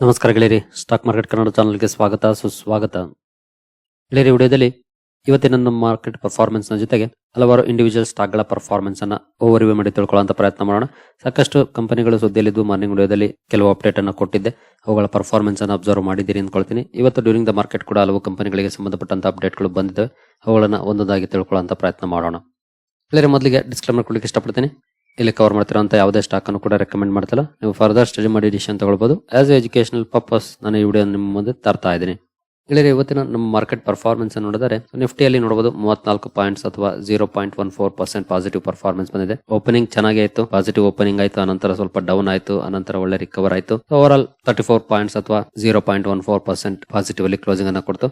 ನಮಸ್ಕಾರ ಗೆಳೆಯರಿ, stock market Kannada ಚಾನಲ್ಗೆ ಸ್ವಾಗತ, ಸುಸ್ವಾಗತ. ಗೆಳೆಯರಿ ವಿಡಿಯೋದಲ್ಲಿ ಇವತ್ತಿನ ನಮ್ಮ ಮಾರ್ಕೆಟ್ ಪರ್ಫಾರ್ಮೆನ್ಸ್ನ ಜೊತೆಗೆ ಹಲವಾರು ಇಂಡಿವಿಜುವಲ್ ಸ್ಟಾಕ್ಗಳ ಪರ್ಫಾರ್ಮೆನ್ಸ್ ಅನ್ನ ಓವರ್ ವ್ಯೂ ಮಾಡಿ ತಿಳ್ಕೊಳ್ಳುವಂತ ಪ್ರಯತ್ನ ಮಾಡೋಣ. ಸಾಕಷ್ಟು ಕಂಪನಿಗಳು ಸುದ್ದಿಯಲ್ಲಿದ್ದು ಮಾರ್ನಿಂಗ್ ವಿಡಿಯೋದಲ್ಲಿ ಕೆಲವು ಅಪ್ಡೇಟ್ ಅನ್ನು ಕೊಟ್ಟಿದ್ದೆ. ಅವುಗಳ ಪರ್ಫಾರ್ಮೆನ್ಸ್ ಅನ್ನು ಅಬ್ಸರ್ವ್ ಮಾಡಿದ್ದೀರಿ ಅಂದ್ಕೊಳ್ತೀನಿ. ಇವತ್ತು ಡ್ಯೂರಿಂಗ್ ದ ಮಾರ್ಕೆಟ್ ಕೂಡ ಹಲವು ಕಂಪನಿಗಳಿಗೆ ಸಂಬಂಧಪಟ್ಟಂತ ಅಪ್ಡೇಟ್ಗಳು ಬಂದಿದ್ದಾವೆ. ಅವುಗಳನ್ನು ಒಂದೊಂದಾಗಿ ತಿಳ್ಕೊಳ್ಳುವಂತ ಪ್ರಯತ್ನ ಮಾಡೋಣ. ಗೆಳೆಯರಿ, ಮೊದಲಿಗೆ ಡಿಸ್ಕ್ಲೇಮರ್ ಕೊಡಲಿಕ್ಕೆ ಇಷ್ಟಪಡ್ತೀನಿ. ಇಲ್ಲಿ ಕವರ್ ಮಾಡ್ತಿರೋಂಥ ಯಾವುದೇ ಸ್ಟಾಕ್ ಅನ್ನು ಕೂಡ ರೆಕಮೆಂಡ್ ಮಾಡ್ತಿಲ್ಲ. ನೀವು ಫರ್ದರ್ ಸ್ಟಡಿ ಮಾಡಿ ಡಿಸಿಷನ್ ತಗೊಳ್ಬಹುದು ಆಸ್ ಎಜುಕೇಶನಲ್ ಪರ್ಪಸ್ ನಾನು ಈ ವಿಡಿಯೋ ನಿಮ್ಮ ಮುಂದೆ ತರ್ತಾ ಇದ್ದೀನಿ. ಇಲ್ಲಿ ಇವತ್ತಿನ ನಮ್ಮ ಮಾರ್ಕೆಟ್ ಪರ್ಫಾರ್ಮೆನ್ಸ್ ನೋಡಿದರೆ ನಿಫ್ಟಿಯಲ್ಲಿ ನೋಡಬಹುದು ಮೂವತ್ನಾಲ್ಕು ಪಾಯಿಂಟ್ಸ್ ಅಥವಾ zero point one four percent positive performance ಬಂದಿದೆ. ಓಪನಿಂಗ್ ಚೆನ್ನಾಗಿ ಆಯ್ತು ಪಾಸಿಟಿವ್ ಓಪನಿಂಗ್ ಆಯ್ತು. ಅನಂತರ ಸ್ವಲ್ಪ ಡೌನ್ ಆಯ್ತು. ಅನಂತರ ಒಳ್ಳೆ ರಿಕವರ್ ಆಯ್ತು. Overall thirty four points ಅಥವಾ zero point one four percent positive ಅಲ್ಲಿ ಕ್ಲೋಸಿಂಗ್ ಅನ್ನ ಕೊಡ್ತು.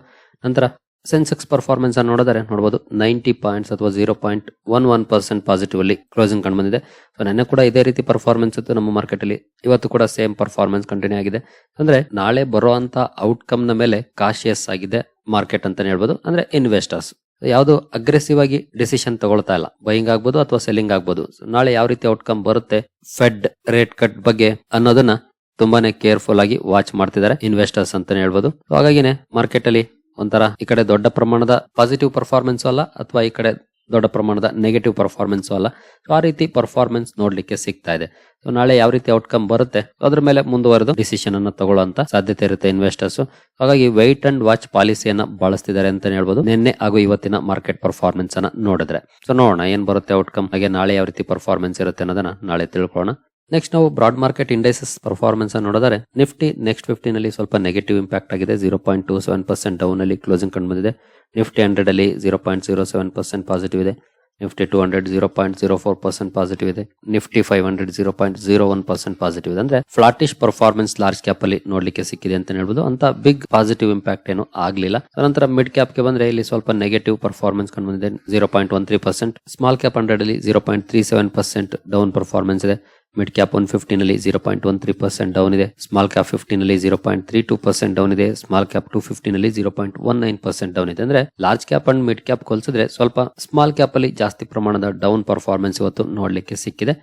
ನಂತರ ಸೆನ್ಸೆಕ್ಸ್ ಪರ್ಫಾರ್ಮೆನ್ಸ್ ಅನ್ನು ನೋಡಿದರೆ ನೋಡಬಹುದು ನೈಂಟಿ ಪಾಯಿಂಟ್ಸ್ ಅಥವಾ zero point one one percent positive ಅಲ್ಲಿ ಕ್ಲೋಸಿಂಗ್ ಕಂಡು ಬಂದಿದೆ. ಸೊ ನೆನ್ನೆ ಕೂಡ ಇದೇ ರೀತಿ ಪರ್ಫಾರ್ಮೆನ್ಸ್ ಇತ್ತು ನಮ್ಮ ಮಾರ್ಕೆಟ್ ಅಲ್ಲಿ. ಇವತ್ತು ಕೂಡ ಸೇಮ್ ಪರ್ಫಾರ್ಮೆನ್ಸ್ ಕಂಟಿನ್ಯೂ ಆಗಿದೆ. ಅಂದ್ರೆ ನಾಳೆ ಬರುವಂತ ಔಟ್ಕಮ್ನ ಮೇಲೆ ಕಾಶಿಯಸ್ ಆಗಿದೆ ಮಾರ್ಕೆಟ್ ಅಂತಾನೆ ಹೇಳ್ಬೋದು. ಅಂದ್ರೆ ಇನ್ವೆಸ್ಟರ್ಸ್ ಯಾವುದು ಅಗ್ರೆಸಿವ್ ಆಗಿ ಡಿಸಿಷನ್ ತಗೊಳ್ತಾ ಇಲ್ಲ. ಬೈಯಿಂಗ್ ಆಗ್ಬೋದು ಅಥವಾ ಸೆಲ್ಲಿಂಗ್ ಆಗ್ಬೋದು. ನಾಳೆ ಯಾವ ರೀತಿ ಔಟ್ಕಮ್ ಬರುತ್ತೆ ಫೆಡ್ ರೇಟ್ ಕಟ್ ಬಗ್ಗೆ ಅನ್ನೋದನ್ನ ತುಂಬಾನೇ ಕೇರ್ಫುಲ್ ಆಗಿ ವಾಚ್ ಮಾಡ್ತಿದ್ದಾರೆ ಇನ್ವೆಸ್ಟರ್ಸ್ ಅಂತಾನೆ ಹೇಳ್ಬೋದು. ಹಾಗಾಗಿನೇ ಮಾರ್ಕೆಟ್ ಅಲ್ಲಿ ಒಂಥರ ಈ ಕಡೆ ದೊಡ್ಡ ಪ್ರಮಾಣದ ಪಾಸಿಟಿವ್ ಪರ್ಫಾರ್ಮೆನ್ಸ್ ಅಲ್ಲ, ಅಥವಾ ಈ ಕಡೆ ದೊಡ್ಡ ಪ್ರಮಾಣದ ನೆಗೆಟಿವ್ ಪರ್ಫಾರ್ಮೆನ್ಸ್ ಅಲ್ಲ. ಆ ರೀತಿ ಪರ್ಫಾರ್ಮೆನ್ಸ್ ನೋಡ್ಲಿಕ್ಕೆ ಸಿಗ್ತಾ ಇದೆ. ಸೊ ನಾಳೆ ಯಾವ ರೀತಿ ಔಟ್ಕಮ್ ಬರುತ್ತೆ, ಅದ್ರ ಮೇಲೆ ಮುಂದುವರೆದು ಡಿಸಿಷನ್ ಅನ್ನ ತಗೊಳ್ಳುವಂತ ಸಾಧ್ಯತೆ ಇರುತ್ತೆ ಇನ್ವೆಸ್ಟರ್ಸ್ ಹಾಗಾಗಿ ವೈಟ್ ಅಂಡ್ ವಾಚ್ ಪಾಲಿಸಿಯನ್ನ ಬಳಸ್ತಿದ್ದಾರೆ ಅಂತ ಹೇಳ್ಬೋದು. ನಿನ್ನೆ ಹಾಗೂ ಇವತ್ತಿನ ಮಾರ್ಕೆಟ್ ಪರ್ಫಾರ್ಮೆನ್ಸ್ ಅನ್ನ ನೋಡಿದ್ರೆ. ಸೊ ನೋಡೋಣ ಏನ್ ಬರುತ್ತೆ ಔಟ್ಕಮ್ ಹಾಗೆ ನಾಳೆ ಯಾವ ರೀತಿ ಪರ್ಫಾರ್ಮೆನ್ಸ್ ಇರುತ್ತೆ ಅನ್ನೋದನ್ನ ನಾಳೆ ತಿಳ್ಕೊಳ್ಳೋಣ. ನೆಕ್ಸ್ಟ್ ನಾವು ಬ್ರಾಡ್ ಮಾರ್ಕೆಟ್ ಇಂಡೈಸಸ್ ಪರ್ಫಾರ್ಮೆನ್ಸ್ ನೋಡಿದರೆ ನಿಫ್ಟಿ ನೆಕ್ಸ್ಟ್ ಫಿಫ್ಟಿನ್ ಅಲ್ಲಿ ಸ್ವಲ್ಪ ನೆಗೆಟಿವ್ ಇಂಪ್ಯಾಕ್ಟ್ ಆಗಿದೆ zero point two seven percent down ಅಲ್ಲಿ ಕ್ಲೋಸಿಂಗ್ ಕಂಡು ಬಂದಿದೆ. ನಿಫ್ಟಿ ಹಂಡ್ರೆಡ್ ಅಲ್ಲಿ zero point zero seven percent positive ಇದೆ. Nifty two hundred zero point zero four percent positive ಇದೆ. Nifty five hundred zero point zero one percent positive ಇದೆ. ಅಂದ್ರೆ flattish performance large cap ಅಲ್ಲಿ ನೋಡ್ಲಿಕ್ಕೆ ಸಿಕ್ಕಿದೆ ಅಂತ ಹೇಳ್ಬೋದು. ಅಂತ ಬಿಗ್ ಪಾಸಿಟಿವ್ ಇಂಪ್ಯಾಕ್ಟ್ ಏನು ಆಗಲಿಲ್ಲ. ನಂತರ ಮಿಡ್ ಕ್ಯಾಪ್ಗೆ ಬಂದ್ರೆ ಇಲ್ಲಿ ಸ್ವಲ್ಪ ನೆಗೆಟಿವ್ ಪರ್ಫಾರ್ಮೆನ್ಸ್ ಕಂಡು ಬಂದಿದೆ zero point one three percent small cap hundred ಅಲ್ಲಿ zero point three seven percent down performance ಇದೆ. ಮಿಡ್ ಕ್ಯಾಪ್ ಒನ್ ಫಿಫ್ಟೀನ್ ಅಲ್ಲಿ zero point one three percent down ಇದೆ. ಸ್ಮಾಲ್ ಕ್ಯಾಪ್ ಫಿಫ್ಟೀನ್ ಅಲ್ಲಿ zero point three two percent down ಇದೆ. Small cap two fifteen ಅಲ್ಲಿ zero point one nine percent down ಇದೆ. ಅಂದ್ರೆ large cap and mid cap ಕೊಲ್ಸಿದ್ರೆ ಸ್ವಲ್ಪ small cap ಅಲ್ಲಿ ಜಾಸ್ತಿ ಪ್ರಮಾಣದ ಡೌನ್ ಪರ್ಫಾರ್ಮೆನ್ಸ್ ಇವತ್ತು ನೋಡಲಿಕ್ಕೆ ಸಿಕ್ಕಿದೆ.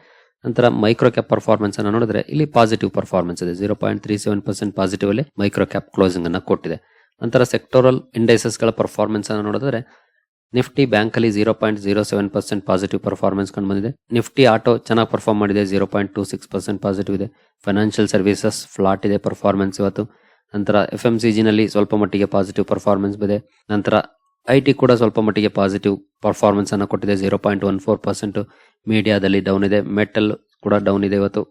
ನಂತರ ಮೈಕ್ರೋ ಕ್ಯಾಪ್ ಪರ್ಫಾರ್ಮೆನ್ಸ್ ಅನ್ನು ನೋಡಿದ್ರೆ ಇಲ್ಲಿ ಪಾಸಿಟಿವ್ ಪರ್ಫಾರ್ಮೆನ್ಸ್ ಇದೆ. Zero point three seven percent positive ಅಲ್ಲಿ ಮೈಕ್ರೋ ಕ್ಯಾಪ್ ಕ್ಲೋಸಿಂಗ್ ಅನ್ನ ಕೊಟ್ಟಿದೆ. ನಂತರ ಸೆಕ್ಟೋರಲ್ ಇಂಡೈಸಸ್ಗಳ ಪರ್ಫಾರ್ಮೆನ್ಸ್ ಅನ್ನು ನೋಡಿದ್ರೆ ನಿಫ್ಟಿ ಬ್ಯಾಂಕಲ್ಲಿ zero point zero seven percent positive performance ಕಂಡು ಬಂದಿದೆ. ನಿಫ್ಟಿ ಆಟೋ ಚೆನ್ನಾಗಿ ಪರ್ಫಾರ್ಮ್ ಮಾಡಿದೆ zero point two six percent positive ಇದೆ. ಫೈನಾನ್ಷಿಯಲ್ ಸರ್ವಿಸಸ್ ಫ್ಲಾಟ್ ಇದೆ ಪರ್ಫಾರ್ಮೆನ್ಸ್ ಇವತ್ತು. ನಂತರ ಎಫ್ ಎಂ ಸಿ ಜಿನಲ್ಲಿ ಸ್ವಲ್ಪ ಮಟ್ಟಿಗೆ ಪಾಸಿಟಿವ್ ಪರ್ಫಾರ್ಮೆನ್ಸ್ ಇದೆ ನಂತರ ಐ ಟಿ ಕೂಡ ಸ್ವಲ್ಪ ಮಟ್ಟಿಗೆ ಪಾಸಿಟಿವ್ ಪರ್ಫಾರ್ಮೆನ್ಸ್ ಅನ್ನು ಕೊಟ್ಟಿದೆ zero point one four percent ಮೀಡಿಯಾದಲ್ಲಿ ಡೌನ್ ಇದೆ. ಮೆಟಲ್ ಕೂಡ ಡೌನ್ ಇದೆ ಇವತ್ತು.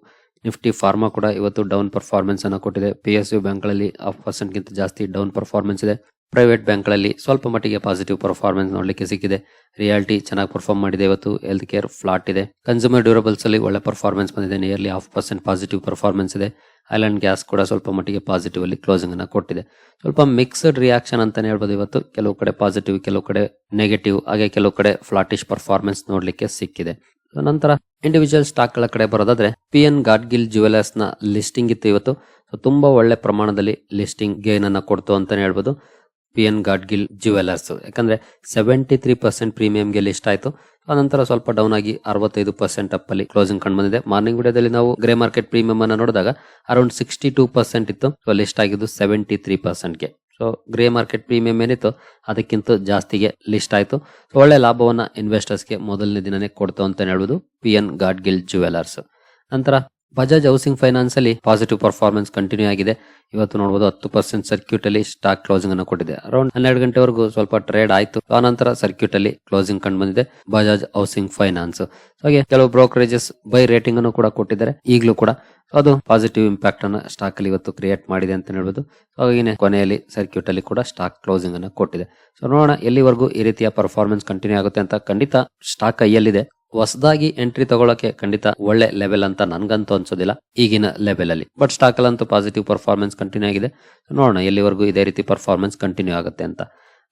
ನಿಫ್ಟಿ ಫಾರ್ಮಾ ಕೂಡ ಇವತ್ತು ಡೌನ್ ಪರ್ಫಾರ್ಮೆನ್ಸ್ ಅನ್ನು ಕೊಟ್ಟಿದೆ. ಪಿ ಎಸ್ ಯು ಬ್ಯಾಂಕ್ಗಳಲ್ಲಿ ಹಾಫ್ ಪರ್ಸೆಂಟ್ ಗಿಂತ ಜಾಸ್ತಿ ಡೌನ್ ಪರ್ಫಾರ್ಮೆನ್ಸ್ ಇದೆ. ಪ್ರೈವೇಟ್ ಬ್ಯಾಂಕ್ಗಳಲ್ಲಿ ಸ್ವಲ್ಪ ಮಟ್ಟಿಗೆ ಪಾಸಿಟಿವ್ ಪರ್ಫಾರ್ಮೆನ್ಸ್ ನೋಡಲಿಕ್ಕೆ ಸಿಕ್ಕಿದೆ. ರಿಯಾಲಿಟಿ ಚೆನ್ನಾಗಿ ಪರ್ಫಾರ್ಮ್ ಮಾಡಿದೆ ಇವತ್ತು. ಹೆಲ್ತ್ ಕೇರ್ ಫ್ಲಾಟ್ ಇದೆ. ಕನ್ಸ್ಯೂಮರ್ ಡ್ಯೂರಬಲ್ಸ್ ಅಲ್ಲಿ ಒಳ್ಳೆ ಪರ್ಫಾರ್ಮೆನ್ಸ್ ಬಂದಿದೆ. Nearly half percent positive performance ಇದೆ. ಐಲ್ಯಾಂಡ್ ಗ್ಯಾಸ್ ಕೂಡ ಸ್ವಲ್ಪ ಮಟ್ಟಿಗೆ ಪಾಸಿಟಿವ್ ಅಲ್ಲಿ ಕ್ಲೋಸಿಂಗ್ ಅನ್ನು ಕೊಟ್ಟಿದೆ. ಸ್ವಲ್ಪ ಮಿಕ್ಸ್ಡ್ ರಿಯಾಕ್ಷನ್ ಅಂತಾನೆ ಹೇಳ್ಬೋದು ಇವತ್ತು. ಕೆಲವು ಕಡೆ ಪಾಸಿಟಿವ್ ಕೆಲವು ಕಡೆ ನೆಗೆಟಿವ್ ಹಾಗೆ ಕೆಲವು ಕಡೆ ಫ್ಲಾಟಿಶ್ ಪರ್ಫಾರ್ಮೆನ್ಸ್ ನೋಡಲಿಕ್ಕೆ ಸಿಕ್ಕಿದೆ. ನಂತರ ಇಂಡಿವಿಜುವಲ್ ಸ್ಟಾಕ್ಗಳ ಕಡೆ ಬರೋದಾದ್ರೆ ಪಿ ಎನ್ ಗಾಡ್ಗಿಲ್ ಜುವೆಲರ್ಸ್ನ ಲಿಸ್ಟಿಂಗ್ ಇತ್ತು ಇವತ್ತು. ಸೊ ತುಂಬಾ ಒಳ್ಳೆ ಪ್ರಮಾಣದಲ್ಲಿ ಲಿಸ್ಟಿಂಗ್ ಗೇನ್ ಅನ್ನ ಕೊಡ್ತು ಅಂತಾನೆ ಹೇಳ್ಬೋದು. ಪಿ ಎನ್ ಗಾಡ್ಗಿಲ್ ಜುವೆಲರ್ಸ್ ಯಾಕಂದ್ರೆ ಸೆವೆಂಟಿ ತ್ರೀ ಪರ್ಸೆಂಟ್ ಪ್ರೀಮಿಯಂಗೆ ಲಿಸ್ಟ್ ಆಯ್ತು. ಅನಂತರ ಸ್ವಲ್ಪ ಡೌನ್ ಆಗಿ ಅರವತ್ತೈದು ಪರ್ಸೆಂಟ್ ಅಪ್ ಅಲ್ಲಿ ಕ್ಲೋಸಿಂಗ್ ಕಂಡು ಬಂದಿದೆ. ಮಾರ್ನಿಂಗ್ ವಿಡಿಯೋದಲ್ಲಿ ನಾವು ಗ್ರೇ ಮಾರ್ಕೆಟ್ ಪ್ರೀಮಿಯಂ ಅನ್ನ ನೋಡಿದಾಗ ಅರೌಂಡ್ ಸಿಕ್ಸ್ಟಿ ಟೂ ಪರ್ಸೆಂಟ್ ಇತ್ತು ಲಿಸ್ಟ್ ಆಗಿದ್ದು ಸೆವೆಂಟಿ ತ್ರೀ ಪರ್ಸೆಂಟ್ಗೆ ಸೊ ಗ್ರೇ ಮಾರ್ಕೆಟ್ ಪ್ರೀಮಿಯಂ ಏನಿತ್ತು ಅದಕ್ಕಿಂತ ಜಾಸ್ತಿಗೆ ಲಿಸ್ಟ್ ಆಯಿತು. ಸೊ ಒಳ್ಳೆ ಲಾಭವನ್ನ ಇನ್ವೆಸ್ಟರ್ಸ್ಗೆ ಮೊದಲನೇ ದಿನನೇ ಕೊಡ್ತು ಅಂತ ಹೇಳ್ಬೋದು. ಪಿ ಎನ್ ಗಾಡ್ಗಿಲ್ ಜುವೆಲರ್ಸ್ ನಂತರ ಬಜಾಜ್ ಹೌಸಿಂಗ್ ಫೈನಾನ್ಸ್ ಅಲ್ಲಿ ಪಾಸಿಟಿವ್ ಪರ್ಫಾರ್ಮೆನ್ಸ್ ಕಂಟಿನ್ಯೂ ಆಗಿದೆ. ಇವತ್ತು ನೋಡಬಹುದು ಹತ್ತು ಪರ್ಸೆಂಟ್ ಸರ್ಕ್ಯೂಟ್ ಅಲ್ಲಿ ಸ್ಟಾಕ್ ಕ್ಲೋಸಿಂಗ್ ಅನ್ನು ಕೊಟ್ಟಿದೆ. ಅರೌಂಡ್ ಹನ್ನೆರಡು ಗಂಟೆವರೆಗೂ ಸ್ವಲ್ಪ ಟ್ರೇಡ್ ಆಯ್ತು. ಆನಂತರ ಸರ್ಕ್ಯೂಟ್ ಅಲ್ಲಿ ಕ್ಲೋಸಿಂಗ್ ಕಂಡು ಬಂದಿದೆ ಬಜಾಜ್ ಹೌಸಿಂಗ್ ಫೈನಾನ್ಸ್ ಹಾಗೆ ಕೆಲವು ಬ್ರೋಕರೇಜಸ್ ಬೈ ರೇಟಿಂಗ್ ಅನ್ನು ಕೂಡ ಕೊಟ್ಟಿದ್ದಾರೆ. ಈಗಲೂ ಕೂಡ. ಅದು ಪಾಸಿಟಿವ್ ಇಂಪ್ಯಾಕ್ಟ್ ಅನ್ನು ಸ್ಟಾಕ್ ಅಲ್ಲಿ ಇವತ್ತು ಕ್ರಿಯೇಟ್ ಮಾಡಿದೆ ಅಂತ ಹೇಳ್ಬೋದು. ಹಾಗೆ ಕೊನೆಯಲ್ಲಿ ಸರ್ಕ್ಯೂಟ್ ಅಲ್ಲಿ ಕೂಡ ಸ್ಟಾಕ್ ಕ್ಲೋಸಿಂಗ್ ಅನ್ನು ಕೊಟ್ಟಿದೆ. ಸೊ ನೋಡೋಣ ಎಲ್ಲಿವರೆಗೂ ಈ ರೀತಿಯ ಪರ್ಫಾರ್ಮೆನ್ಸ್ ಕಂಟಿನ್ಯೂ ಆಗುತ್ತೆ ಅಂತ ಖಂಡಿತ ಸ್ಟಾಕ್ ಕೈಯಲ್ಲಿದೆ. ಹೊಸದಾಗಿ ಎಂಟ್ರಿ ತಗೊಳಕ್ಕೆ ಖಂಡಿತ ಒಳ್ಳೆ ಲೆವೆಲ್ ಅಂತ ನನ್ಗಂತೂ ಅನ್ಸೋದಿಲ್ಲ ಈಗಿನ ಲೆವೆಲ್ ಅಲ್ಲಿ. ಬಟ್ ಸ್ಟಾಕ್ ಅಲ್ಲಂತೂ ಪಾಸಿಟಿವ್ ಪರ್ಫಾರ್ಮೆನ್ಸ್ ಕಂಟಿನ್ಯೂ ಆಗಿದೆ. ನೋಡೋಣ ಎಲ್ಲಿವರೆಗೂ ಇದೇ ರೀತಿ ಪರ್ಫಾರ್ಮೆನ್ಸ್ ಕಂಟಿನ್ಯೂ ಆಗುತ್ತೆ ಅಂತ.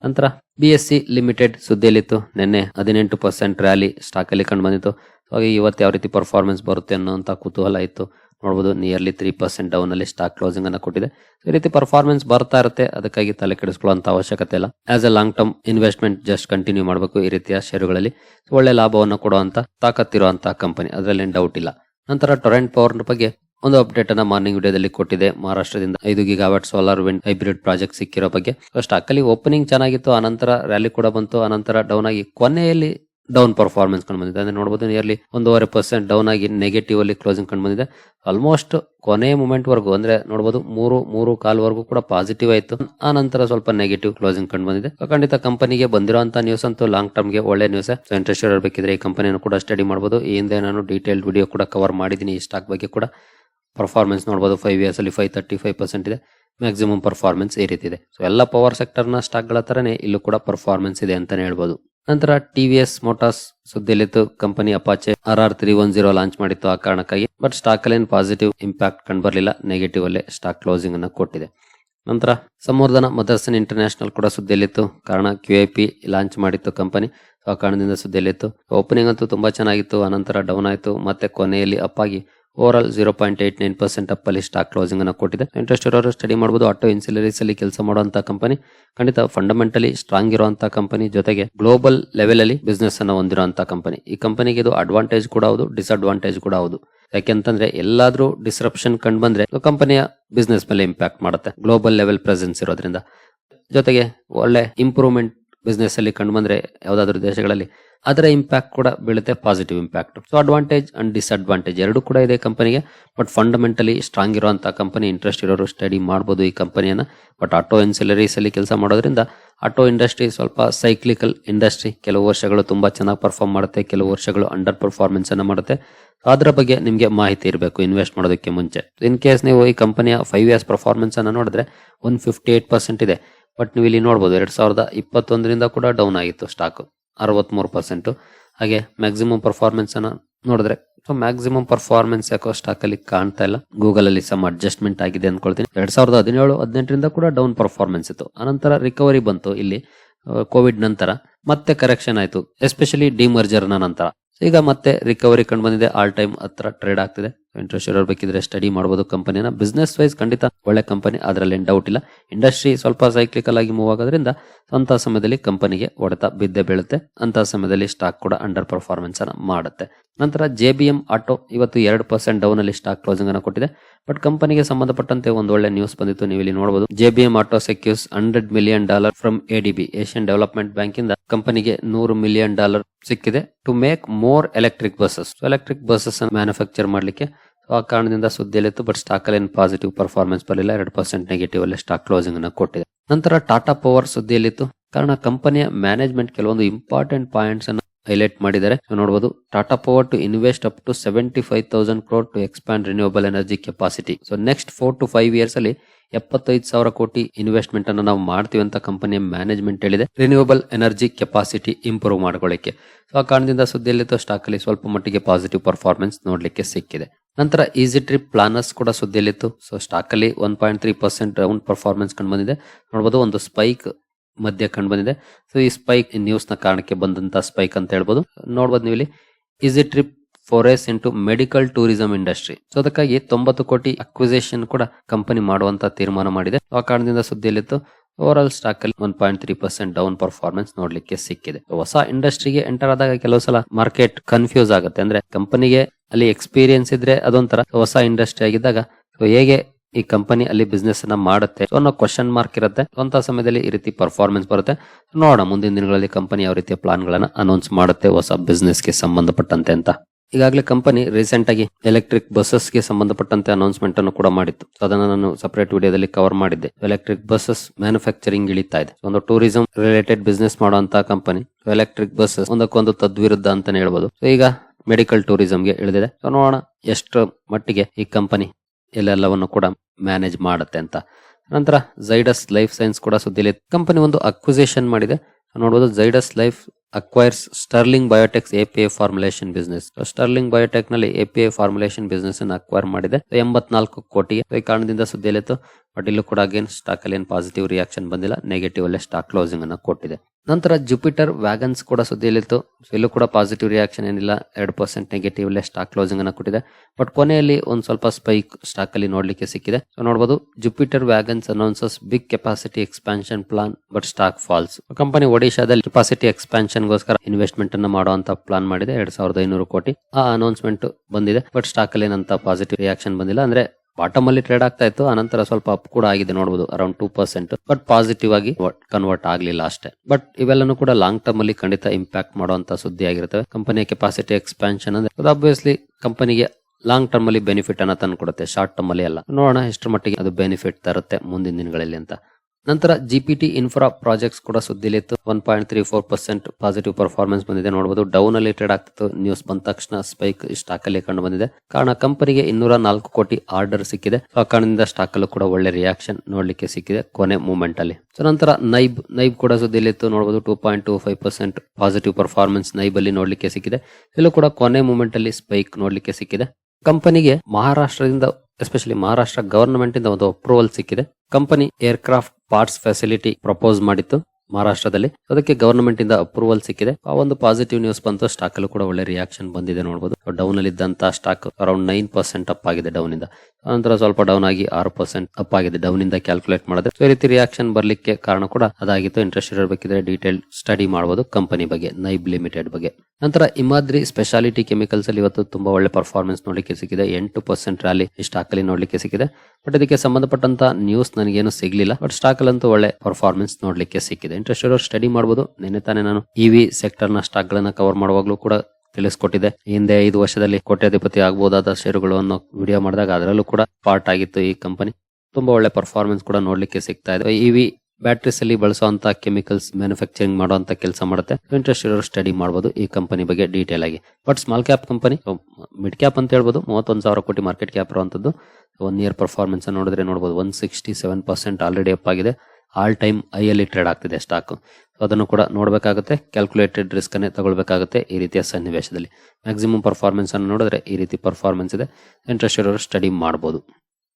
ನಂತರ ಬಿ ಎಸ್ ಸಿ ಲಿಮಿಟೆಡ್ ಸುದ್ದಿಯಲ್ಲಿತ್ತು. ನಿನ್ನೆ ಹದಿನೆಂಟು ಪರ್ಸೆಂಟ್ ರ್ಯಾಲಿ ಸ್ಟಾಕ್ ಅಲ್ಲಿ ಕಂಡು ಬಂದಿತ್ತು. ಹಾಗೆ ಇವತ್ತು ಯಾವ ರೀತಿ ಪರ್ಫಾರ್ಮೆನ್ಸ್ ಬರುತ್ತೆ ಅನ್ನೋಂತ ಕುತೂಹಲ ಇತ್ತು. ನೋಡಬಹುದು ನಿಯರ್ಲಿ ತ್ರೀ ಪರ್ಸೆಂಟ್ ಡೌನ್ ಅಲ್ಲಿ ಸ್ಟಾಕ್ ಕ್ಲೋಸಿಂಗ್ ಅನ್ನ ಕೊಟ್ಟಿದೆ. ಈ ರೀತಿ ಪರ್ಫಾರ್ಮೆನ್ಸ್ ಬರ್ತಾ ಇರುತ್ತೆ. ಅದಕ್ಕಾಗಿ ತಲೆ ಕೆಡಿಸ್ಕೊಳ್ಳುವಂತ ಅವಶ್ಯಕತೆ ಇಲ್ಲ. As a long term investment just continue ಮಾಡಬೇಕು ಈ ರೀತಿಯ ಷೇರುಗಳಲ್ಲಿ ಒಳ್ಳೆ ಲಾಭವನ್ನು ಕೊಡುವಂತ ತಾಕತ್ತಿರುವಂತಹ ಕಂಪನಿ ಅದರಲ್ಲಿ ಡೌಟ್ ಇಲ್ಲ. ನಂತರ ಟೊರೆಂಟ್ ಪವರ್ ಬಗ್ಗೆ ಒಂದು ಅಪ್ಡೇಟ್ ಅನ್ನ ಮಾರ್ನಿಂಗ್ ವಿಡಿಯೋದಲ್ಲಿ ಕೊಟ್ಟಿದೆ. ಮಹಾರಾಷ್ಟ್ರದಿಂದ ಐದು gigawatt solar wind hybrid project ಸಿಕ್ಕಿರೋ ಬಗ್ಗೆ. ಸ್ಟಾಕ್ ಅಲ್ಲಿ ಓಪನಿಂಗ್ ಚೆನ್ನಾಗಿತ್ತು. ಆನಂತರ ರ್ಯಾಲಿ ಕೂಡ ಬಂತು. ಆನಂತರ ಡೌನ್ ಆಗಿ ಕೊನೆಯಲ್ಲಿ ಡೌನ್ ಪರ್ಫಾರ್ಮೆನ್ಸ್ ಕಂಡು ಬಂದಿದೆ. ಅಂದ್ರೆ ನೋಡಬಹುದು ನಿಯರ್ಲಿ ಒಂದೂವರೆ ಪರ್ಸೆಂಟ್ ಡೌನ್ ಆಗಿ ನೆಗೆಟಿವ್ ಅಲ್ಲಿ ಕ್ಲೋಸಿಂಗ್ ಕಂಡು ಬಂದಿದೆ. ಆಲ್ಮೋಸ್ಟ್ ಕೊನೆ ಮೂಮೆಂಟ್ ವರೆಗೂ, ಅಂದ್ರೆ ನೋಡಬಹುದು ಮೂರು ಮೂರು ಕಾಲ್ವರೆಗೂ ಕೂಡ ಪಾಸಿಟಿವ್ ಆಯ್ತು. ಆ ನಂತರ ಸ್ವಲ್ಪ ನೆಗೆಟಿವ್ ಕ್ಲೋಸಿಂಗ್ ಕಂಡು ಬಂದಿದೆ. ಖಂಡಿತ ಕಂಪನಿಗೆ ಬಂದಿರುವಂತಹ ನ್ಯೂಸ್ ಅಂತೂ ಲಾಂಗ್ ಟರ್ಮ್ಗೆ ಒಳ್ಳೆ ನ್ಯೂಸ್ ಇಂಟ್ರೆಸ್ಟ್ ಇರಬೇಕಿದ್ರೆ ಈ ಕಂಪನಿಯನ್ನು ಕೂಡ ಸ್ಟಡಿ ಮಾಡಬಹುದು ಈ ಹಿಂದೆ ನಾನು ಡೀಟೇಲ್ ವಿಡಿಯೋ ಕೂಡ ಕವರ್ ಮಾಡಿದ್ದೀನಿ ಈ ಸ್ಟಾಕ್ ಬಗ್ಗೆ ಕೂಡ. ಪರ್ಫಾರ್ಮೆನ್ಸ್ ನೋಡಬಹುದು ಫೈವ್ ಇಯರ್ಸ್ ಅಲ್ಲಿ ಫೈವ್ ತರ್ಟಿ ಫೈವ್ ಪರ್ಸೆಂಟ್ ಇದೆ. ಮ್ಯಾಕ್ಸಿಮಮ್ ಪರ್ಫಾರ್ಮೆನ್ಸ್ ಈ ರೀತಿ ಇದೆ. ಸೊ ಎಲ್ಲ ಪವರ್ ಸೆಕ್ಟರ್ನ ಸ್ಟಾಕ್ಗಳ ತರನೇ ಇಲ್ಲೂ ಕೂಡ ಪರ್ಫಾರ್ಮೆನ್ಸ್ ಇದೆ ಅಂತಾನೆ ಹೇಳ್ಬೋದು. ನಂತರ T V S motors ಸುದ್ದಿಯಲ್ಲಿತ್ತು. Company Apache R R three one zero launch ಮಾಡಿತ್ತು. ಆ ಕಾರಣಕ್ಕಾಗಿ. ಬಟ್ ಸ್ಟಾಕ್ ಅಲ್ಲಿ ಪಾಸಿಟಿವ್ ಇಂಪ್ಯಾಕ್ಟ್ ಕಂಡು ಬರಲಿಲ್ಲ ನೆಗೆಟಿವ್ ಅಲ್ಲೇ ಸ್ಟಾಕ್ ಕ್ಲೋಸಿಂಗ್ ಅನ್ನು ಕೊಟ್ಟಿದೆ. ನಂತರ ಸಂವರ್ಧನ ಮದರ್ಸನ್ ಇಂಟರ್ನ್ಯಾಷನಲ್ ಕೂಡ ಸುದ್ದಿಯಲ್ಲಿತ್ತು. ಕಾರಣ ಕ್ಯೂ ಐ ಪಿ ಲಾಂಚ್ ಮಾಡಿತ್ತು ಕಂಪನಿ. ಆ ಕಾರಣದಿಂದ ಸುದ್ದಿಯಲ್ಲಿತ್ತು. ಓಪನಿಂಗ್ ಅಂತೂ ತುಂಬಾ ಚೆನ್ನಾಗಿತ್ತು. ಆನಂತರ ಡೌನ್ ಆಯಿತು. ಮತ್ತೆ ಕೊನೆಯಲ್ಲಿ ಅಪ್ಪಾಗಿ overall zero point eight nine percent up ಅಲ್ಲಿ ಸ್ಟಾಕ್ ಕ್ಲೋಸಿಂಗ್ ಅನ್ನು ಕೊಟ್ಟಿದೆ. ಇಂಟ್ರೆಸ್ಟ್ ಇರೋರು ಸ್ಟಡಿ ಮಾಡಬಹುದು ಆಟೋ ಇನ್ಸಿಲರೀಸ್ ಅಲ್ಲಿ ಕೆಲಸ ಮಾಡುವಂತಹ ಕಂಪನಿ ಖಂಡಿತ ಫಂಡಮೆಂಟಲಿ ಸ್ಟ್ರಾಂಗ್ ಇರುವಂತಹ ಕಂಪನಿ ಜೊತೆಗೆ ಗ್ಲೋಬಲ್ ಲೆವೆಲ್ ಅಲ್ಲಿ ಬಿಸ್ನೆಸ್ ಅನ್ನು ಹೊಂದಿರುವಂತಹ ಕಂಪನಿ ಈ ಕಂಪನಿಗೆ ಇದು ಅಡ್ವಾಂಟೇಜ್ ಕೂಡ ಹೌದು ಡಿಸ್ಅಡ್ವಾಂಟೇಜ್ ಕೂಡ ಹೌದು. ಯಾಕೆಂತಂದ್ರೆ ಎಲ್ಲಾದ್ರೂ ಡಿಸ್ರಪ್ಷನ್ ಕಂಡು ಬಂದ್ರೆ ಕಂಪನಿಯ ಬಿಸ್ನೆಸ್ ಮೇಲೆ ಇಂಪ್ಯಾಕ್ಟ್ ಮಾಡುತ್ತೆ. ಗ್ಲೋಬಲ್ ಲೆವೆಲ್ ಪ್ರೆಸೆನ್ಸ್ ಇರೋದ್ರಿಂದ. ಜೊತೆಗೆ ಒಳ್ಳೆ ಇಂಪ್ರೂವ್ಮೆಂಟ್ ಬಿಸ್ನೆಸ್ ಅಲ್ಲಿ ಕಂಡು ಬಂದ್ರೆ ಯಾವ್ದಾದ್ರು ದೇಶಗಳಲ್ಲಿ ಅದರ ಇಂಪ್ಯಾಕ್ಟ್ ಕೂಡ ಬೀಳುತ್ತೆ positive impact so advantage and disadvantage ಎರಡು ಕೂಡ ಇದೆ ಕಂಪನಿಗೆ ಬಟ್ ಫಂಡಮೆಂಟಲಿ ಸ್ಟ್ರಾಂಗ್ ಇರುವಂತಹ ಕಂಪನಿ ಇಂಟ್ರೆಸ್ಟ್ ಇರೋರು ಸ್ಟಡಿ ಮಾಡಬಹುದು ಈ ಕಂಪನಿಯನ್ನ ಬಟ್ ಆಟೋ ಇನ್ಸಿಲರೀಸ್ ಅಲ್ಲಿ ಕೆಲಸ ಮಾಡೋದ್ರಿಂದ ಆಟೋ ಇಂಡಸ್ಟ್ರಿ ಸ್ವಲ್ಪ ಸೈಕ್ಲಿಕಲ್ ಇಂಡಸ್ಟ್ರಿ ಕೆಲವು ವರ್ಷಗಳು ತುಂಬಾ ಚೆನ್ನಾಗಿ ಪರ್ಫಾರ್ಮ್ ಮಾಡುತ್ತೆ, ಕೆಲವು ವರ್ಷಗಳು ಅಂಡರ್ ಪರ್ಫಾರ್ಮೆನ್ಸ್ ಅನ್ನ ಮಾಡುತ್ತೆ. ಅದರ ಬಗ್ಗೆ ನಿಮಗೆ ಮಾಹಿತಿ ಇರಬೇಕು ಇನ್ವೆಸ್ಟ್ ಮಾಡೋದಕ್ಕೆ ಮುಂಚೆ. ಇನ್ ಕೇಸ್ ನೀವು ಈ ಕಂಪನಿಯ ಫೈವ್ ಇಯರ್ಸ್ ಪರ್ಫಾರ್ಮೆನ್ಸ್ ಅನ್ನು ನೋಡಿದ್ರೆ ಒನ್ ಫಿಫ್ಟಿ ಏಟ್ ಪರ್ಸೆಂಟ್ ಇದೆ. ಬಟ್ ನೀವು ಇಲ್ಲಿ ನೋಡಬಹುದು ಎರಡು ಸಾವಿರದ ಇಪ್ಪತ್ತೊಂದರಿಂದ ಕೂಡ ಡೌನ್ ಆಗಿತ್ತು ಸ್ಟಾಕ್ ಅರವತ್ಮೂರು ಪರ್ಸೆಂಟು ಹಾಗೆ ಮ್ಯಾಕ್ಸಿಮಮ್ ಪರ್ಫಾರ್ಮೆನ್ಸ್ ಅನ್ನ ನೋಡಿದ್ರೆ ಸೊ ಮ್ಯಾಕ್ಸಿಮಮ್ ಪರ್ಫಾರ್ಮೆನ್ಸ್ ಯಾಕೋ ಸ್ಟಾಕ್ ಅಲ್ಲಿ ಕಾಣ್ತಾ ಇಲ್ಲ. ಗೂಗಲ್ ಅಲ್ಲಿ ಸಮ್ ಅಡ್ಜಸ್ಟ್ಮೆಂಟ್ ಆಗಿದೆ ಅನ್ಕೊಳ್ತೀನಿ. ಎರಡ್ ಸಾವಿರದ ಹದಿನೇಳು, ಹದಿನೆಂಟರಿಂದ ಕೂಡ ಡೌನ್ ಪರ್ಫಾರ್ಮೆನ್ಸ್ ಇತ್ತು. ಅನಂತರ ರಿಕವರಿ ಬಂತು ಇಲ್ಲಿ ಕೋವಿಡ್ ನಂತರ. ಮತ್ತೆ ಕರೆಕ್ಷನ್ ಆಯಿತು ಎಸ್ಪೆಷಲಿ ಡಿಮರ್ಜರ್ನ ನಂತರ. ಈಗ ಮತ್ತೆ ರಿಕವರಿ ಕಂಡು ಬಂದಿದೆ. ಆಲ್ ಟೈಮ್ ಹತ್ರ ಟ್ರೇಡ್ ಆಗ್ತಿದೆ. ಇಂಟ್ರೆಸ್ಟ್ ಇರೋರು ಬೇಕಿದ್ರೆ ಸ್ಟಡಿ ಮಾಡಬಹುದು ಕಂಪನಿನ ಬಿಸ್ನೆಸ್ ವೈಸ್ ಖಂಡಿತ ಒಳ್ಳೆ ಕಂಪನಿ ಅದರಲ್ಲಿ ಡೌಟ್ ಇಲ್ಲ. ಇಂಡಸ್ಟ್ರಿ ಸ್ವಲ್ಪ ಸೈಕ್ಲಿಕಲ್ ಆಗಿ ಮೂವ್ ಆಗೋದ್ರಿಂದ ಅಂತ ಸಮಯದಲ್ಲಿ ಕಂಪನಿಗೆ ಹೊಡೆತ ಬಿದ್ದೆ ಬೀಳುತ್ತೆ. ಅಂತ ಸಮಯದಲ್ಲಿ ಸ್ಟಾಕ್ ಕೂಡ ಅಂಡರ್ ಪರ್ಫಾರ್ಮೆನ್ಸ್ ಅನ್ನ ಮಾಡುತ್ತೆ. ನಂತರ ಜೆ ಬಿ ಎಂ ಆಟೋ ಇವತ್ತು ಎರಡು ಪರ್ಸೆಂಟ್ ಡೌನ್ ಅಲ್ಲಿ ಸ್ಟಾಕ್ ಕ್ಲೋಸಿಂಗ್ ಅನ್ನು ಕೊಟ್ಟಿದೆ. ಬಟ್ ಕಂಪನಿಗೆ ಸಂಬಂಧಪಟ್ಟಂತೆ ಒಂದು ಒಳ್ಳೆ ನ್ಯೂಸ್ ಬಂದಿತ್ತು. ನೀವು ಇಲ್ಲಿ ನೋಡಬಹುದು J B M auto secures hundred million dollar from ADB Asian development bank ಇಂದ ಕಂಪನಿಗೆ ನೂರು ಮಿಲಿಯನ್ ಡಾಲರ್ ಸಿಕ್ಕಿದೆ to make more electric buses electric buses manufacture ಮಾಡಲಿಕ್ಕೆ ಆ ಕಾರಣದಿಂದ ಸುದ್ದಿಯಲ್ಲಿತ್ತು ಬಟ್ ಸ್ಟಾಕ್ ಅಲ್ಲಿ ಪಾಸಿಟಿವ್ ಪರ್ಫಾರ್ಮೆನ್ಸ್ ಬರಲಿಲ್ಲ, ಎರಡು ಪರ್ಸೆಂಟ್ ನೆಗೆಟಿವ್ ಅಲ್ಲಿ ಸ್ಟಾಕ್ ಕ್ಲೋಸಿಂಗ್ ಅನ್ನು ಕೊಟ್ಟಿದೆ. ನಂತರ ಟಾಟಾ ಪವರ್ ಸುದ್ದಿಯಲ್ಲಿತ್ತು. ಕಾರಣ, ಕಂಪನಿಯ ಮ್ಯಾನೇಜ್ಮೆಂಟ್ ಕೆಲವೊಂದು ಇಂಪಾರ್ಟೆಂಟ್ ಪಾಯಿಂಟ್ಸ್ ಅನ್ನು ಹೈಲೈಟ್ ಮಾಡಿದ್ದಾರೆ. ನೋಡಬಹುದು Tata power to invest up to seventy five thousand crore to expand renewable energy capacity so next four to five years ಅಲ್ಲಿ ಎಪ್ಪತ್ತೈದು ಸಾವಿರ ಕೋಟಿ ಇನ್ವೆಸ್ಟ್ಮೆಂಟ್ ಅನ್ನು ನಾವು ಮಾಡ್ತೀವಿ ಅಂತ ಕಂಪನಿಯ ಮ್ಯಾನೇಜ್ಮೆಂಟ್ ಹೇಳಿದೆ. ರಿನ್ಯೂವಬಲ್ ಎನರ್ಜಿ ಕೆಪಾಸಿಟಿ ಇಂಪ್ರೂವ್ ಮಾಡ್ಕೊಳ್ಳಿಕ್ಕೆ. ಸೊ ಆ ಕಾರಣದಿಂದ ಸುದ್ದಿಯಲ್ಲಿತ್ತು ಸ್ಟಾಕ್ ಅಲ್ಲಿ ಸ್ವಲ್ಪ ಮಟ್ಟಿಗೆ ಪಾಸಿಟಿವ್ ಪರ್ಫಾರ್ಮೆನ್ಸ್ ನೋಡ್ಲಿಕ್ಕೆ ಸಿಕ್ಕಿದೆ. ನಂತರ ಈಸಿ ಟ್ರಿಪ್ ಪ್ಲಾನರ್ಸ್ ಕೂಡ ಸುದ್ದಿಯಲ್ಲಿತ್ತು. ಸೊ ಸ್ಟಾಕ್ ಅಲ್ಲಿ one point three percent round performance ಕಂಡು ಬಂದಿದೆ. ನೋಡಬಹುದು ಒಂದು ಸ್ಪೈಕ್ ಮಧ್ಯ ಕಂಡು ಬಂದಿದೆ. ಸೊ ಈ ಸ್ಪೈಕ್ ನ್ಯೂಸ್ನ ಕಾರಣಕ್ಕೆ ಬಂದಂತ ಸ್ಪೈಕ್ ಅಂತ ಹೇಳ್ಬೋದು. ನೋಡ್ಬೋದು ನೀವು ಇಲ್ಲಿ easy trip forays into medical tourism industry so ಅದಕ್ಕಾಗಿ ತೊಂಬತ್ತು ಕೋಟಿ ಅಕ್ವಿಸೇಷನ್ ಕೂಡ ಕಂಪನಿ ಮಾಡುವಂತ ತೀರ್ಮಾನ ಮಾಡಿದೆ. ಆ ಕಾರಣದಿಂದ ಸುದ್ದಿಯಲ್ಲಿತ್ತು ಓವರ್ ಆಲ್ ಸ್ಟಾಕ್ ಅಲ್ಲಿ one point three percent down performance ನೋಡ್ಲಿಕ್ಕೆ ಸಿಕ್ಕಿದೆ. ಹೊಸ ಇಂಡಸ್ಟ್ರಿಗೆ ಎಂಟರ್ ಆದಾಗ ಕೆಲವು ಸಲ ಮಾರ್ಕೆಟ್ ಕನ್ಫ್ಯೂಸ್ ಆಗುತ್ತೆ. ಅಂದ್ರೆ ಕಂಪನಿಗೆ ಅಲ್ಲಿ ಎಕ್ಸ್ಪೀರಿಯನ್ಸ್ ಇದ್ರೆ ಅದೊಂಥರ ಹೊಸ ಇಂಡಸ್ಟ್ರಿ ಆಗಿದ್ದಾಗ ಹೇಗೆ ಈ ಕಂಪನಿ ಅಲ್ಲಿ ಬಿಸ್ನೆಸ್ ಅನ್ನ ಮಾಡುತ್ತೆ ಅನ್ನೋ ಕ್ವಶನ್ ಮಾರ್ಕ್ ಇರುತ್ತೆ. ಅಂತ ಸಮಯದಲ್ಲಿ ಈ ರೀತಿ ಪರ್ಫಾರ್ಮೆನ್ಸ್ ಬರುತ್ತೆ. ನೋಡೋಣ, ಮುಂದಿನ ದಿನಗಳಲ್ಲಿ ಕಂಪನಿ ಯಾವ ರೀತಿಯ ಪ್ಲಾನ್ ಗಳನ್ನ ಅನೌನ್ಸ್ ಮಾಡುತ್ತೆ, ಹೊಸ ಬಿಸ್ನೆಸ್ಗೆ ಸಂಬಂಧಪಟ್ಟಂತೆ ಅಂತ. ಈಗಾಗಲೇ ಕಂಪನಿ ರೀಸೆಂಟ್ ಆಗಿ ಎಲೆಕ್ಟ್ರಿಕ್ ಬಸ್ಸಸ್ಗೆ ಸಂಬಂಧಪಟ್ಟಂತೆ ಅನೌನ್ಸ್ಮೆಂಟ್ ಅನ್ನು ಕೂಡ ಮಾಡಿತ್ತು. ಅದನ್ನ ನಾನು ಸಪರೇಟ್ ವಿಡಿಯೋದಲ್ಲಿ ಕವರ್ ಮಾಡಿದ್ದೆ. ಎಲೆಕ್ಟ್ರಿಕ್ ಬಸ್ಸಸ್ ಮ್ಯಾನುಫ್ಯಾಕ್ಚರಿಂಗ್ ಇಳಿತಾ ಇದೆ. ಒಂದು ಟೂರಿಸಂ ರಿಲೇಟೆಡ್ ಬಿಸ್ನೆಸ್ ಮಾಡುವಂತಹ ಕಂಪನಿ ಎಲೆಕ್ಟ್ರಿಕ್ ಬಸ್ಸಸ್ ಒಂದಕ್ಕೊಂದು ತದ್ವಿರುದ್ಧ ಅಂತಾನೆ ಹೇಳ್ಬೋದು. ಈಗ ಮೆಡಿಕಲ್ ಟೂರಿಸಂಗೆ ಇಳಿದಿದೆ. ನೋಡೋಣ ಎಷ್ಟು ಮಟ್ಟಿಗೆ ಈ ಕಂಪನಿ ಎಲ್ಲೆಲ್ಲವನ್ನು ಕೂಡ ಮ್ಯಾನೇಜ್ ಮಾಡುತ್ತೆ ಅಂತ. ನಂತರ ಜೈಡಸ್ ಲೈಫ್ ಸೈನ್ಸ್ ಕೂಡ ಸುದ್ದಿಲಿ ಕಂಪನಿ ಒಂದು ಅಕ್ವಿಸೇಷನ್ ಮಾಡಿದೆ. ನೋಡಬಹುದು Zydus life acquires Sterling biotechs API formulation business Sterling ಬಯೋಟೆಕ್ನಲ್ಲಿ API formulation business ಅನ್ನು ಅಕ್ವೈರ್ ಮಾಡಿದೆ. ಎಂಬತ್ನಾಲ್ಕು ಕೋಟಿ ಈ ಕಾರಣದಿಂದ ಸುದ್ದಿಯಲ್ಲಿತ್ತು ಬಟ್ ಇಲ್ಲೂ ಕೂಡ ಅಗೇನ್ ಸ್ಟಾಕ್ ಅಲ್ಲಿ ಏನು ಪಾಸಿಟಿವ್ ರಿಯಾಕ್ಷನ್ ಬಂದಿಲ್ಲ. ನೆಗೆಟಿವ್ ಅಲ್ಲೇ ಸ್ಟಾಕ್ ಕ್ಲೋಸಿಂಗ್ ಅನ್ನ ಕೊಟ್ಟಿದೆ. ನಂತರ ಜುಪಿಟರ್ ವ್ಯಾಗನ್ಸ್ ಕೂಡ ಸುದ್ದಿಯಲ್ಲಿತ್ತು. ಇಲ್ಲೂ ಕೂಡ ಪಾಸಿಟಿವ್ ರಿಯಾಕ್ಷನ್ ಏನಿಲ್ಲ. ಎರಡು ಪರ್ಸೆಂಟ್ ನೆಗೆಟಿವ್ ಅಲ್ಲೇ ಸ್ಟಾಕ್ ಕ್ಲೋಸಿಂಗ್ ಅನ್ನ ಕೊಟ್ಟಿದೆ. ಬಟ್ ಕೊನೆಯಲ್ಲಿ ಒಂದ್ ಸ್ವಲ್ಪ ಸ್ಪೈಕ್ ಸ್ಟಾಕ್ ಅಲ್ಲಿ ನೋಡ್ಲಿಕ್ಕೆ ಸಿಕ್ಕಿದೆ. ಸೊ ನೋಡಬಹುದು Jupiter Wagons announces big capacity expansion plan but stock falls company ಒಡಿಶಾದಲ್ಲಿ ಕೆಪಾಸಿಟಿ ಎಕ್ಸ್ಪಾನ್ಷನ್ ಗೋಸ್ಕರ ಇನ್ವೆಸ್ಟ್ಮೆಂಟ್ ಅನ್ನ ಮಾಡುವಂತ ಪ್ಲಾನ್ ಮಾಡಿದೆ. ಎರಡ್ ಸಾವಿರದ ಐನೂರು ಕೋಟಿ. ಆ ಅನೌನ್ಸ್ಮೆಂಟ್ ಬಂದಿದೆ. ಬಟ್ ಸ್ಟಾಕ್ ಅಲ್ಲಿ ಏನಂತ ಪಾಸಿಟಿವ್ ರಿಯಾಕ್ಷನ್ ಬಂದಿಲ್ಲ. ಅಂದ್ರೆ ಬಾಟಮ್ ಅಲ್ಲಿ ಟ್ರೇಡ್ ಆಗ್ತಾ ಇತ್ತು. ಅನಂತರ ಸ್ವಲ್ಪ ಅಪ್ ಕೂಡ ಆಗಿದೆ ನೋಡಬಹುದು around two percent but positive ಆಗಿ ಕನ್ವರ್ಟ್ ಆಗ್ಲಿಲ್ಲ ಅಷ್ಟೇ. ಬಟ್ ಇವೆಲ್ಲನೂ ಕೂಡ ಲಾಂಗ್ ಟರ್ಮ್ ಅಲ್ಲಿ ಖಂಡಿತ ಇಂಪ್ಯಾಕ್ಟ್ ಮಾಡುವಂತ ಸುದ್ದಿ ಆಗಿರುತ್ತವೆ ಕಂಪನಿಯ ಕೆಪಾಸಿಟಿ ಎಕ್ಸ್ಪಾನ್ಷನ್ ಅಂದ್ರೆ ಅದು ಅಬ್ವಿಯಸ್ಲಿ ಕಂಪನಿಗೆ ಲಾಂಗ್ ಟರ್ಮ್ ಅಲ್ಲಿ ಬೆನಿಫಿಟ್ ಅನ್ನ ತಂದು ಕೊಡುತ್ತೆ ಶಾರ್ಟ್ ಟರ್ಮ್ ಅಲ್ಲಿ ಅಲ್ಲ. ನೋಡೋಣ ಎಷ್ಟರ ಮಟ್ಟಿಗೆ ಅದು ಬೆನಿಫಿಟ್ ತರುತ್ತೆ ಮುಂದಿನ ದಿನಗಳಲ್ಲಿ ಅಂತ. ನಂತರ ಜಿಪಿಟಿ ಇನ್ಫ್ರಾ ಪ್ರಾಜೆಕ್ಟ್ಸ್ ಕೂಡ ಸುದ್ದಿಲಿತ್ತು. One point three four percent positive performance ಬಂದಿದೆ. ನೋಡಬಹುದು ಡೌನ್ ಅಲ್ಲಿ ಟ್ರೇಡ್ ಆಗ್ತಿತ್ತು. ನ್ಯೂಸ್ ಬಂದ ತಕ್ಷಣ ಸ್ಪೈಕ್ ಸ್ಟಾಕ್ ಅಲ್ಲಿ ಕಂಡು ಬಂದಿದೆ. ಕಾರಣ ಕಂಪನಿಗೆ ಇನ್ನೂರ ನಾಲ್ಕು ಕೋಟಿ ಆರ್ಡರ್ ಸಿಕ್ಕಿದೆ. ಆ ಕಾರಣದಿಂದ ಸ್ಟಾಕ್ ಅಲ್ಲೂ ಕೂಡ ಒಳ್ಳೆ ರಿಯಾಕ್ಷನ್ ನೋಡ್ಲಿಕ್ಕೆ ಸಿಕ್ಕಿದೆ ಕೊನೆ ಮೂಮೆಂಟ್ ಅಲ್ಲಿ. ಸೊ ನಂತರ ನೈಬ್ ನೈಬ್ ಕೂಡ ಸುದ್ದಿಲಿತ್ತು. ನೋಡಬಹುದು two point two five percent positive performance Nibe ಅಲ್ಲಿ ನೋಡ್ಲಿಕ್ಕೆ ಸಿಕ್ಕಿದೆ. ಇಲ್ಲೂ ಕೂಡ ಕೊನೆ ಮೂಮೆಂಟ್ ಅಲ್ಲಿ ಸ್ಪೈಕ್ ನೋಡ್ಲಿಕ್ಕೆ ಸಿಕ್ಕಿದೆ. ಕಂಪನಿಗೆ ಮಹಾರಾಷ್ಟ್ರದಿಂದ ಎಸ್ಪೆಷಲಿ ಮಹಾರಾಷ್ಟ್ರ ಗವರ್ನಮೆಂಟ್ ಇಂದ ಒಂದು ಅಪ್ರೂವಲ್ ಸಿಕ್ಕಿದೆ. Company aircraft parts facility propose ಮಾಡಿತ್ತು. ಮಹಾರಾಷ್ಟ್ರದಲ್ಲಿ. ಅದಕ್ಕೆ ಗವರ್ನಮೆಂಟ್ ಇಂದ ಅಪ್ರೂವಲ್ ಸಿಕ್ಕಿದೆ. ಆ ಒಂದು ಪಾಸಿಟಿವ್ ನ್ಯೂಸ್ ಬಂತು. ಸ್ಟಾಕ್ ಅಲ್ಲೂ ಕೂಡ ಒಳ್ಳೆ ರಿಯಾಕ್ಷನ್ ಬಂದಿದೆ ನೋಡಬಹುದು ಡೌನ್ ಅಲ್ಲಿ ಇದ್ದಂತ stock around nine percent up ಆಗಿದೆ ಡೌನ್ ಇಂದ. ನಂತರ ಸ್ವಲ್ಪ ಡೌನ್ ಆಗಿ ಆರು ಪರ್ಸೆಂಟ್ ಅಪ್ ಆಗಿದೆ ಡೌನ್ ಇಂದ ಕ್ಯಾಲ್ಕುಲೇಟ್ ಮಾಡಿದ್ರೆ. ಈ ರೀತಿ ರಿಯಾಕ್ಷನ್ ಬರ್ಲಿಕ್ಕೆ ಕಾರಣ ಕೂಡ ಅದಾಗಿತ್ತು. ಇಂಟ್ರೆಸ್ಟ್ ಇರಬೇಕಿದ್ರೆ ಡೀಟೇಲ್ ಸ್ಟಡಿ ಮಾಡಬಹುದು ಕಂಪನಿ ಬಗ್ಗೆ ನೈಬ್ ಲಿಮಿಟೆಡ್ ಬಗ್ಗೆ. ನಂತರ ಇಮಾದ್ರಿ ಸ್ಪೆಷಾಲಿಟಿ ಕೆಮಿಕಲ್ಸ್ ಅಲ್ಲಿ ಇವತ್ತು ತುಂಬಾ ಒಳ್ಳೆ ಪರ್ಫಾರ್ಮೆನ್ಸ್ ನೋಡಲಿಕ್ಕೆ ಸಿಕ್ಕಿದೆ. ಎಂಟು ಪರ್ಸೆಂಟ್ ರ್ಯಾಲಿ ಈ ಸ್ಟಾಕ್ ಅಲ್ಲಿ ನೋಡಲಿಕ್ಕೆ ಸಿಕ್ಕಿದೆ. ಬಟ್ ಇದಕ್ಕೆ ಸಂಬಂಧಪಟ್ಟಂತ ನ್ಯೂಸ್ ನನಗೇನು ಸಿಗ್ಲಿಲ್ಲ. ಬಟ್ ಸ್ಟಾಕ್ ಅಲ್ಲಂತೂ ಒಳ್ಳೆ ಪರ್ಫಾರ್ಮೆನ್ಸ್ ನೋಡ್ಲಿಕ್ಕೆ ಸಿಕ್ಕಿದೆ. ಇಂಟ್ರೆಸ್ಟ್ ಇರೋರು ಸ್ಟಡಿ ಮಾಡಬಹುದು ನಿನ್ನೆ ತಾನೇ ನಾನು ಇವಿ ಸೆಕ್ಟರ್ನ ಸ್ಟಾಕ್ ಗಳನ್ನ ಕವರ್ ಮಾಡುವಾಗಲೂ ಕೂಡ ತಿಳಿಸ್ಕೊಟ್ಟಿದೆ ಹಿಂದೆ ಐದು ವರ್ಷದಲ್ಲಿ ಕೋಟ್ಯಾಧಿಪತಿ ಆಗಬಹುದಾದ ಷೇರುಗಳು ಅನ್ನೋ ವಿಡಿಯೋ ಮಾಡಿದಾಗ ಅದರಲ್ಲೂ ಕೂಡ ಪಾರ್ಟ್ ಆಗಿತ್ತು ಈ ಕಂಪನಿ ತುಂಬಾ ಒಳ್ಳೆ ಪರ್ಫಾರ್ಮೆನ್ಸ್ ಕೂಡ ನೋಡ್ಲಿಕ್ಕೆ ಸಿಗ್ತಾ ಇದೆ. ಇವಿ ಬ್ಯಾಟ್ರೀಸ್ ಅಲ್ಲಿ ಬಳಸುವಂತ ಕೆಮಿಕಲ್ಸ್ ಮ್ಯಾನುಫ್ಯಾಕ್ಚರಿಂಗ್ ಮಾಡುವಂತ ಕೆಲಸ ಮಾಡುತ್ತೆ. ಇಂಟ್ರೆಸ್ಟ್ ಇರೋರು ಸ್ಟಡಿ ಮಾಡಬಹುದು ಈ ಕಂಪನಿ ಬಗ್ಗೆ ಡೀಟೇಲ್ ಆಗಿ. But small cap company mid cap ಅಂತ ಹೇಳ್ಬೋದು. ಮೂವತ್ತೊಂದು ಸಾವಿರ ಕೋಟಿ ಮಾರ್ಕೆಟ್ ಕ್ಯಾಪ್ ಇರುವಂತದ್ದು. ಒನ್ ಇಯರ್ ಪರ್ಫಾರ್ಮೆನ್ಸ್ ನೋಡಿದ್ರೆ ನೋಡಬಹುದು one sixty seven percent already up ಆಗಿದೆ. ಆಲ್ ಟೈಮ್ ಐಯಲ್ಲಿ ಟ್ರೇಡ್ ಆಗ್ತಿದೆ ಸ್ಟಾಕ್ ಅದನ್ನು ಕೂಡ ನೋಡಬೇಕಾಗುತ್ತೆ. ಕ್ಯಾಲ್ಕುಲೇಟೆಡ್ ರಿಸ್ಕ್ ಅನ್ನೇ ತಗೊಳ್ಬೇಕಾಗುತ್ತೆ ಈ ರೀತಿಯ ಸನ್ನಿವೇಶದಲ್ಲಿ. ಮ್ಯಾಕ್ಸಿಮಮ್ ಪರ್ಫಾರ್ಮೆನ್ಸ್ ಅನ್ನು ನೋಡಿದ್ರೆ ಈ ರೀತಿ ಪರ್ಫಾರ್ಮೆನ್ಸ್ ಇದೆ. ಇಂಟ್ರೆಸ್ಟ್ ಇರೋರು ಸ್ಟಡಿ ಮಾಡಬಹುದು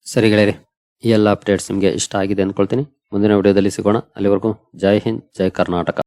ಸರಿ ಗೆಳೆಯರಿ, ಈ ಎಲ್ಲ ಅಪ್ಡೇಟ್ಸ್ ನಿಮಗೆ ಇಷ್ಟ ಆಗಿದೆ ಅಂದ್ಕೊಳ್ತೀನಿ ಮುಂದಿನ ವಿಡಿಯೋದಲ್ಲಿ ಸಿಗೋಣ. ಅಲ್ಲಿವರೆಗೂ ಜೈ ಹಿಂದ್, ಜೈ ಕರ್ನಾಟಕ.